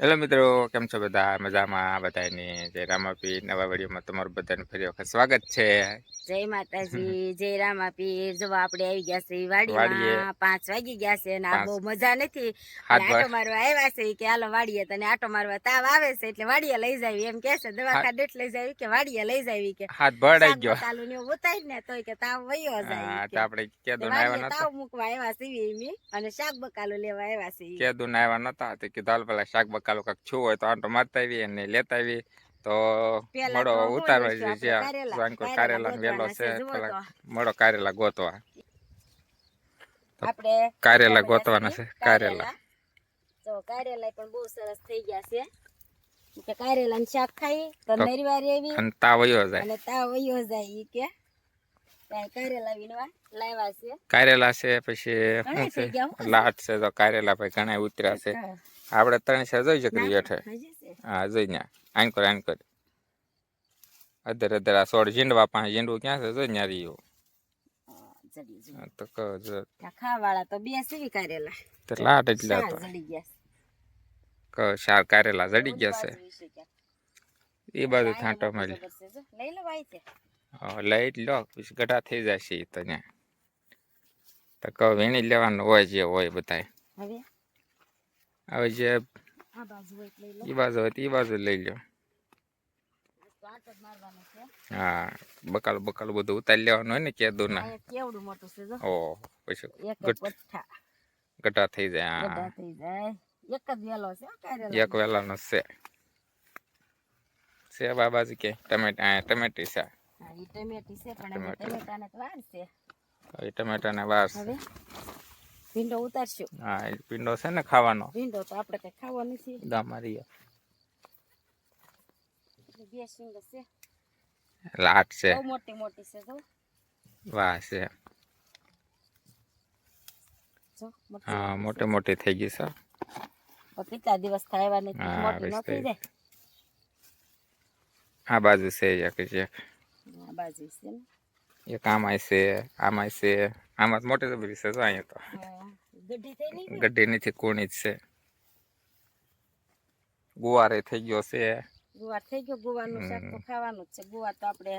Hello મિત્રો કેમ છો બધા? મજામાં? બધાની જય રામાપી નવા વિડીયોમાં તમારું બધાને ફરી વખત સ્વાગત છે. જય માતાજી જય રામાપીર. જો આપણે આવી ગયા છે. વાડીમાં. પાંચ વાગી ગયા છે અને આ બહુ મજા નથી. આટો મારવા આવ્યા છે કે હાલો વાડીએ તને આટો મારવા તાવ આવે છે એટલે વાડીએ લઈ જાવી. એમ કે છે દવાખાને એટલે લઈ જાવી કે વાડીએ લઈ જાવી કે હાથ ભરાઈ ગયો. ચાલુ ને ઉતારી ને તોય કે તાવ વયો જાય તો આપણે કેદું આવ્યા નતા તાવ મૂકવા આવ્યા છે અને શાક બકાલો લેવા આવ્યા છે ઈ. કેદું આવ્યા નતા તો કીધું પેલા શાક બકાલો કાંક છું હોય તો આંટો મારતા આવીએ ને લેતા આવીએ. તો મળો ઉતારવા જઈએ. વાંકો કારેલા વેલો છે પેલા મળો કારેલા ગોતવા. આપણે કારેલા ગોતવાના છે કારેલા. તો કારેલા પણ બહુ સરસ થઈ ગયા છે. કે કારેલા શાક ખાઈ તો તો- એવી અને તાવ વયો જાય. અને તાવ વયો જાય ઈ કે. કારેલા વિનવા લાવ્યા છે. કારેલા છે પછી લાટ છે તો કારેલા પછી ઘણા ઉતર્યા છે. આપણે ત્રણ છે જોઈ શકીએ હેઠે હા જોઈ ને આઈન કર આઈન કર અધર અધર આ સોળ ઝીંડવા પાસે ઝીંડવું ક્યાં છે? જોઈ ન્યા રહ્યું. હા. હા, તો કહો જો. ખાવાળા તો બે સીવી કારેલા તો લાટ એટલે તો. જડી ગયા છે. કહો શાર કારેલા જડી ગયા છે. એ બાજુ મોટું મળી. લઈ લો ભાઈ છે. લાઈટ લો પછી ગઢા થઈ ઈ તો ત્યાં તો કહો વીણી લેવાનું હોય જે હોય બધાય. હવે? હવે જે આ બાજુ હોય એટલે લઈ લો એ બાજુ હોય તો એ બાજુ લઈ લો તો આટો જ મારવાનો છે હા બકાલું બકાલું બધું ઉતારી લેવાનું હોય ને કેદું ના અહીંયા કેવડું મોટું છે જો ઓ પછી એક ગટ- પઠ્ઠા ગઢા થઈ જાય હા ગड्ढा થઈ જાય એક જ વેલો છે હો કારેલા એક વેલાનો છે છે બાબાજી કે ટમેટા આ ટમેટી છે હા ઈ ટમેટી છે પણ એમાં ટમેટા. ટમેટાને તો વાર છે એ ટમેટાને વાસ હવે ભીંડો ઉતારશું. હા એ પીંડો છે ને ખાવાનો. ભીંડો તો આપણે કઈ ખાવો નથી ગામારી બે શીંગ છે. લાટ છે. બહુ મોટી મોટી છે જો. વાહ છે. હા મોટી મોટી મોટી થઈ ગઈ છે. કેટલા દિવસ થાય નથી મોટી નથી ન. જાય આ બાજુ છે એક છે આ બાજુ છે એક આમાંય છે આમાંય છે. આમાં તો મોટી છે જો અહીંયા તો. गड्डे नहीं थे कौन इससे गुवारे थे जो से है थे जो गुवार नुसे तो खावा नुसे गुवार तो अपने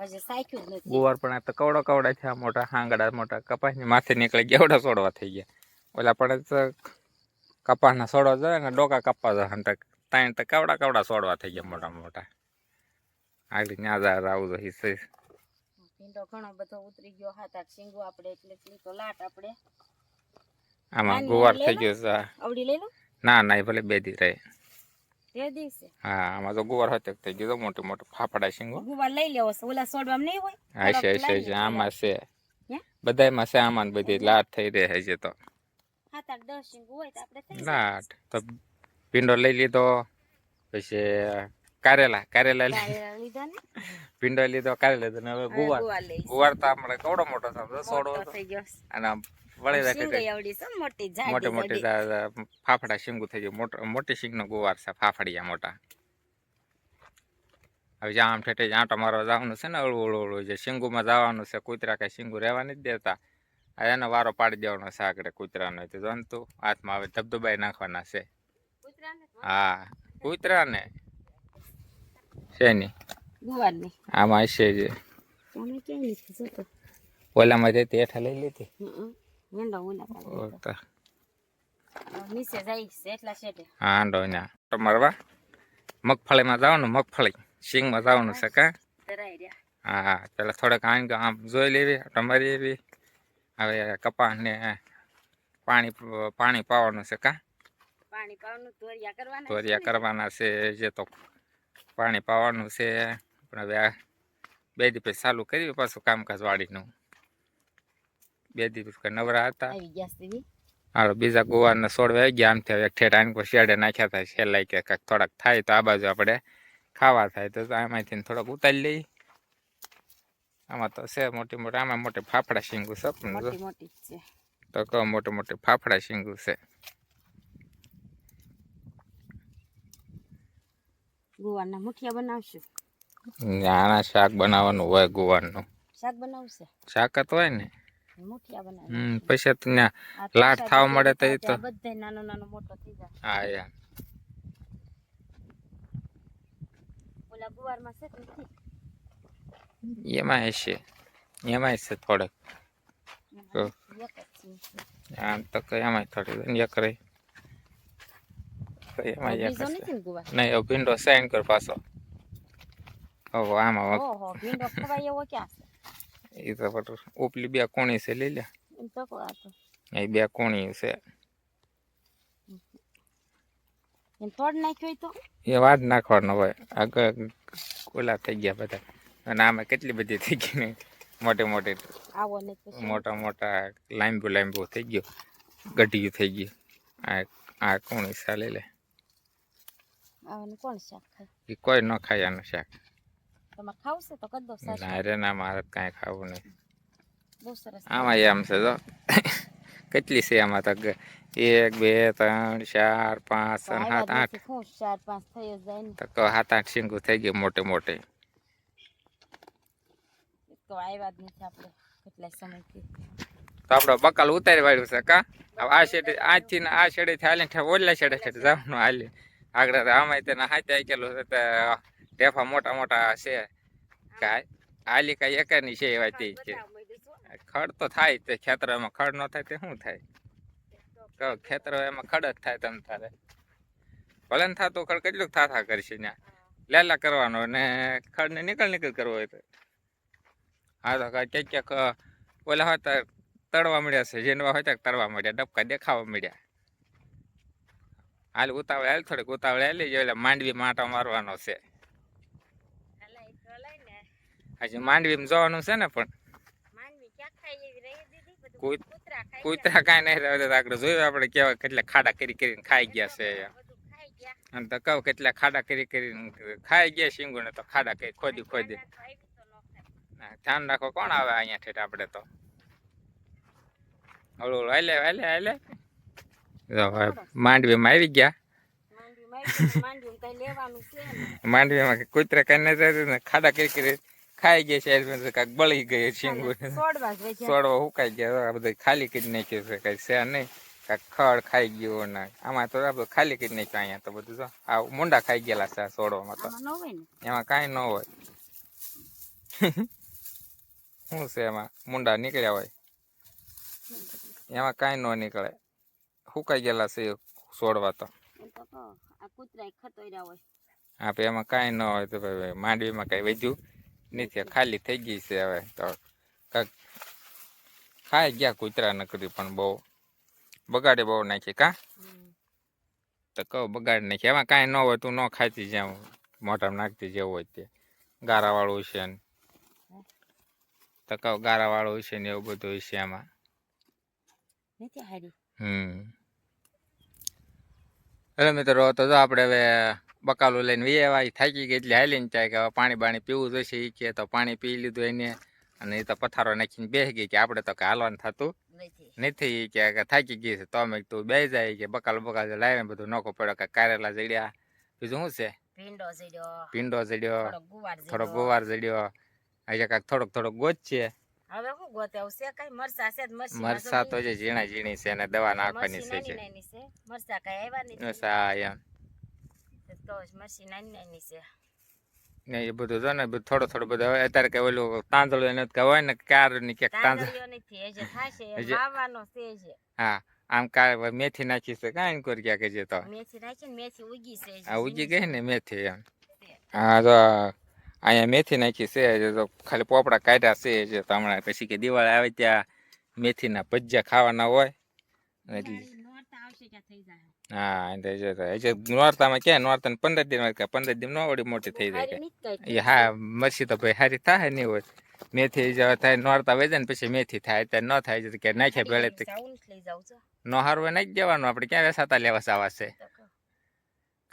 अजय साइकिल नुसे गुवार पढ़ा तो कौड़ा कौड़ा था मोटा हांगड़ा मोटा कपाह ने माथे निकल गया सोड़वा थे ये वाला पढ़ा तो कपाह ना सोड़वा जाए ना डोका कपाह जा हम तक ताइन तक कौड़ा कौड़ा सोड़वा थे ये मोटा मोटा आगे न्याजा राव जो हिस्से इन डोकनों बतो उतरी गयो हाथ अक्षिंगु आपड़े इतने तो लाट आपड़े આમાં ગુવાર થઈ ગયો છે. આવડી લઈ લો. ના ના એ ભલે બે દી રહે. બે દિવસે? હા આમાં તો ગુવાર હતો થઈ ગયો તો મોટું મોટું ફાફડા શીંગો. ગુવાર લઈ લેવો છે. ઓલા સોડવામાં નહીં હોય? હા છે છે છે આમાં છે? બધાયમાં છે આમાં બધી. લાટ થઈ રહે છે તો. હાથ આઠ દસ શીંગો હોય તો આપણે થઈ લાટ તો પીંડો લઈ લીધો. પછી કારેલા કારેલા લીધા પીંડો લીધો કારેલા લીધો. હવે ગુવાર. ગુવાર તો આપણે કવડો મોટો સમજો ગયો અને વળી રાખે છે મોટી મોટી મોટી જાડી. જા- જા ફાફડા શીંગું થઈ ગયું મોટો મોટી શીંગનો ગુવાર છે ફાફડિયા મોટા. હવે જ્યાં આમ ઠેઠે આંટો મારવા જવાનું છે ને અળું અળું અળું જે શીંગુમાં જવાનું છે કૂતરા કાંઈ શીંગું રહેવા નથી દેતા. એનો વારો પાડી દેવાનો છે આગળ કૂતરાનો. તો જોન હાથમાં હવે ધબધબાઈ નાખવાના છે. હા કૂતરાને. શેની આમાં છે જે. જોતો? ઓલામાં જતી હેઠા લઈ લીધી. તો. દીધો. નીચે જાય છે એટલા શેઠે હા આંડો ત્યાં આંટો મારવા મગફળીમાં જવાનું મગફળી. સિંગમાં જવાનું છે કાં? હા પેલા થોડાક આમ આમ જોઈ લેવી તમારી એવી હવે કપાસને પાણી પાણી પાવાનું છે કા? પાણી પાવાનું તોરિયા કરવાના તોરિયા કરવાના છે જે તો પાણી પાવાનું છે. પણ હવે આ બે દિવસ ચાલુ કરી પાછું કામકાજ વાડીનું. બે દિવસ નવરા હતા. હાલો બીજા ગુવારના છોડવા આવી ગયા. આમથી હવે એક ઠેઠ આની પર શેડે નાખ્યા થાય. છેલ્લાય કે કાંઈક થોડાક થાય તો આ બાજુ આપણે ખાવા થાય. તો આમાંથી થોડાક ઉતારી લઈ. આમાં તો છે મોટી મોટી આમાં મોટી ફાફડા શીંગું છે. તો કહો મોટી મોટી ફાફડા શીંગું છે. ગુવારના મુઠિયા બનાવશું? નાના શાક બનાવવાનું હોય ગુવારનું શાક બનાવશે? શાક જ હોય ને. હમ પછી તો ત્યાં આ તો લાટ થાવા મળે તો એ તો- બધે નાનો નાનો મોટો થઈ જાય. હા યાર ઓલા ગુવારમાં છે કે નથી? એમાં હશે એમાં છે થોડક. છે. આમ તો કઈ એમાં થોડી એક રહી. એમાં એક હશે ગુવાર? નહીં ભીંડો સાઈન કર પાછો. આમાં ઓહો ભીંડો ખવાય એવો ક્યાં છે? એ તો બધું ઉપલી બે કોણી છે લઈ લે. એ બે કોણી છે. એમ તોડ નાખ્યો તો? એ વાત નાખવાનો હોય. આગળ ઓલા થઈ ગયા બધા. અને આમાં કેટલી બધી થઈ ગઈ ને? મોટી મોટી આવો ને મોટા મોટા લાંબુ લાંબુ થઈ ગયો. ગઢિયું થઈ ગયું. આ આ કોણી છે લઈ લે. આવાનું કોણ શાક ખાય? એ કોઈ ન ખાય આનું શાક. તમારે ખાવું છે તો કદ દો સાસ ના રે ના મારે તો કાંઈ ખાવું નહીં બહુ સરસ આમાં એમ છે જો કેટલી છે આમાં તો ગ- એક બે ત્રણ ચાર પાંચ તો છ આવ્યા સાત જ આઠ નથી. શું ચાર પાંચ થઈ જ જાય ને તો કહો સાત આઠ શીંગું થઈ ગયું મોટે મોટે એક તો આવ્યા જ નથી આપણે કેટલા સમયથી તો આપણે બકાલ ઉતારી વાળ્યું છે કા હવે આ શેડે આજથી ને આ શેડે થી હાલીને ઠે- ઓલા શેડે શેડે જવાનું હાલી આગળ તો આમાં તેના હાથે આકેલું છે તે ઢેફા મોટા મોટા છે. કાંઈ આલી કાંઈ એકાની છે એવા તે છે. ખડ તો થાય તે ખેતર એમાં ખડ ન થાય તે શું થાય? કહો ખેતર એમાં ખડ જ થાય તમ તારે. ભલે ને થતું ખડ કેટલું થાથા કરશે ત્યાં લેલા કરવાનો ને ખડને નીકળ નીકળ કરવો હોય તો. હા તો ક્યાંક ક્યાંક ઓલા હોય તો તળવા મળ્યા છે જેનવા હોય તો તળવા મળ્યા ડબકા દેખાવા મળ્યા. હાલ ઉતાવળે હાલ થોડીક ઉતાવળે હાલી જાય એટલે માંડવી માટા મારવાનો છે. હજી માંડવીમાં જવાનું છે ને પણ. કૂતરા કાંઈ નહીં રહે તો આગળ જોયું આપણે કેવા કેટલા ખાડા કરી કરીને ખાઈ ગયા છે. અને તો કહું કેટલા ખાડા કરી કરીને ખાઈ ગયા શીંગુને તો ખાડા કરી ખોદી ખોદી. ન. ના, ધ્યાન રાખો કોણ આવે અહીંયા ઠેઠ આપણે તો. હળુ હળુ હાલે હાલે હાલે. માંડવીમાં આવી ગયા. માંડવીમાં કઈ લેવાનું માંડવીમાં કૂતરા કઈ ને ખાડા કરી કરી ખાઈ ગયા છે એમાં કાક બળી ગઈ શીંગુ. છોડવા હુકાઈ ગયા આ બધું ખાલી કરી નાખ્યું છે કઈ છે નહીં. કાક ખડ ખાઈ ગયો ને આમાં તો આ ખાલી કરી નાખ્યું અહીંયા તો બધું જો. આ મુંડા ખાઈ ગયેલા છે સોડવામાં તો. એમાં કાંઈ ન હોય. શું છે એમાં? મુંડા નીકળ્યા હોય. એમાં કાંઈ ન નીકળે. હુકાઈ ગયેલા છે એ છોડવા તો. આપે એમાં કાંઈ ન હોય તો ભાઈ માંડવીમાં કાંઈ વધ્યું? નથી ખાલી થઈ ગઈ છે હવે તો કાંક ખાઈ ગયા કૂતરા નકરી પણ બહુ. બગાડે બહુ નાખી કા. તો કહું બગાડી નાખી. એમાં કાંઈ ન હોય તું ન ખાતી જેમ મોઢામાં નાખતી જેવું હોય તે. ગારાવાળું છે ને. તો કહું ગારાવાળું છે ને એવું બધું છે એમાં હમ. એટલે મિત્રો તો જો આપણે હવે બકાલું લઈને વી આવ્યા થાકી ગઈ એટલે હાલીને ચાય કે હવે પાણી બાણી પીવું જોઈશે એ કે તો પાણી પી લીધું એને અને એ તો પથારો નાખીને બેસી ગઈ કે આપણે તો કે હાલવાનું થતું નથી. કે થાકી ગઈ છે તો અમે તું બે જાય કે બકાલ બકાલ લાવીને બધું નોખો પડ્યો કે કારેલા જડ્યા. બીજું શું છે? ભીંડો જડ્યો. થોડોક ગુવાર જડ્યો. આજે કાંઈક થોડોક થોડોક ગોચ છે. હવે શું ગોતે? આવશે કઈ? મરસા છે મરસા તો જે ઝીણા ઝીણી છે અને દવા નાખવાની છે મરસા કઈ આવ્યા નહીં મરસા એમ. તો જ મરસી નાની નાની છે. ને એ બધું જો ને થોડો થોડો બધો હવે અત્યારે કે ઓલું તાંદળો એને કહેવાય ને કારની ક્યાંક તાંદળ. નથી એ થાશે વાવવાનો છે છે હા આમ કા મેથી નાખી છે કાંઈ કોર ક્યાં કે જે તો. મેથી નાખી ને મેથી ઉગી છે આ ઉગી ગઈ ને મેથી એમ. હા તો અહીંયા મેથી નાખી છે જે તો ખાલી પોપડા કાઢ્યા છે જે તો હમણાં પછી કે દિવાળી આવે ત્યાં મેથીના ભજીયા ખાવાના હોય. એટલે હા એટલે જો એટલે નોરતામાં ક્યાં? નોરતા પંદર દિન કે પંદર દિન નો વળી મોટી થઈ જાય એ હા મરસી તો ભાઈ હારી થાય નહીં હોય. મેથી જો થાય નોરતા વેજે ને પછી મેથી થાય. અત્યારે ન થાય છે કે નાખ્યા ભેળે નો હારવે નાખી દેવાનું આપણે. ક્યાં વેસાતા લેવા જવા છે?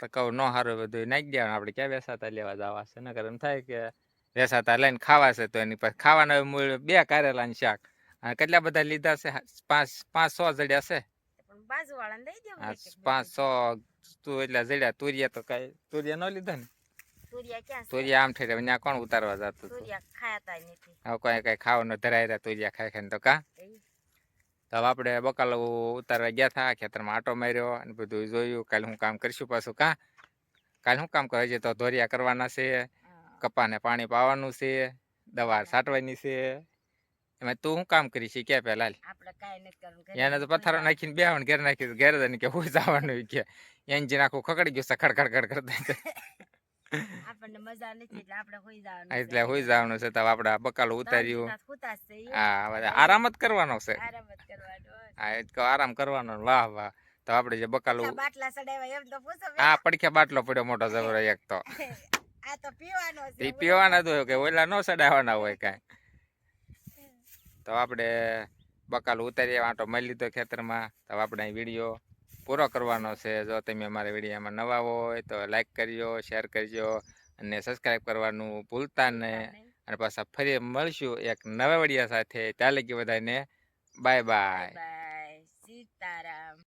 તો કહો. નો હારવે બધું નાખી દેવાનું. આપણે ક્યાં વેસાતા લેવા જવા છે? નકર એમ થાય કે વેસાતા લઈને ખાવા છે તો એની પાસે ખાવાના મૂળ બે કારેલા ને શાક. અને કેટલા બધા લીધા છે? પાંચ પાંચ સો જડ્યા છે. પણ બાજુ વાળાને દઈ દેવું આ પાંચ. સો તું એટલા જડ્યા તુરિયા તો કઈ તુરિયા ન લીધા ને? તુરિયા ક્યાં છે? તુરિયા આમ ઠેરે ત્યાં કોણ ઉતારવા જતું તુરિયા ખાતા નથી. હવે કોઈ કઈ ખાવાનું ધરાય રહ્યા તુરિયા ખાઈ ખાઈને તો કા? તો હવે આપણે બકાલો ઉતારવા ગયા હતા ખેતરમાં આટો માર્યો અને બધું જોયું. કાલે હું કામ કરીશું પાછું કા? કાલે શું કામ કરે? છે તો ધોરિયા કરવાના છે કપાને પાણી પાવાનું છે દવા છાંટવાની છે. એમાં તું શું કામ કરીશ છે કે પેલા આપણે કાંઈ નથી કરવું એને તો બેસી પથ્થરો નાખીને બેહવાનું ઘેર નાખી ઘેર જઈને કે હું જવાનું કે. એન્જિન આખું ખકડી ગયું છે ખડ ખડ ખડ કરતા. આપણને મજા નથી એટલે આપણે હોઈ જવાનું એટલે હુઈ જવાનું છે તો આપણે ઉતાર્યું. હા આરામ જ કરવાનો છે. આરામ જ કરવાનો હા એ આરામ કરવાનો વાહ વાહ. તો આપણે જે બકાલું બાટલા સડાવ્યા એમ તો પૂછો બે. આ પડખે બાટલો પડ્યો મોટો જબરો એક તો. આ તો પીવાનો છે એ પીવાના તો કે ઓલા નો સડાવવાના હોય કાંઈ. તો આપણે બકાલ ઉતારીએ આંટો મળી લીધો ખેતરમાં. તો આપણે વીડિયો પૂરો કરવાનો છે. જો તમે અમારા વિડીયોમાં નવા હોય તો લાઈક કરજો શેર કરજો અને સબસ્ક્રાઈબ કરવાનું ભૂલતા નહીં. અને પાછા ફરી મળશું એક નવા વીડિયો સાથે. ત્યાં લગી બધાને બાય બાય. સીતારામ.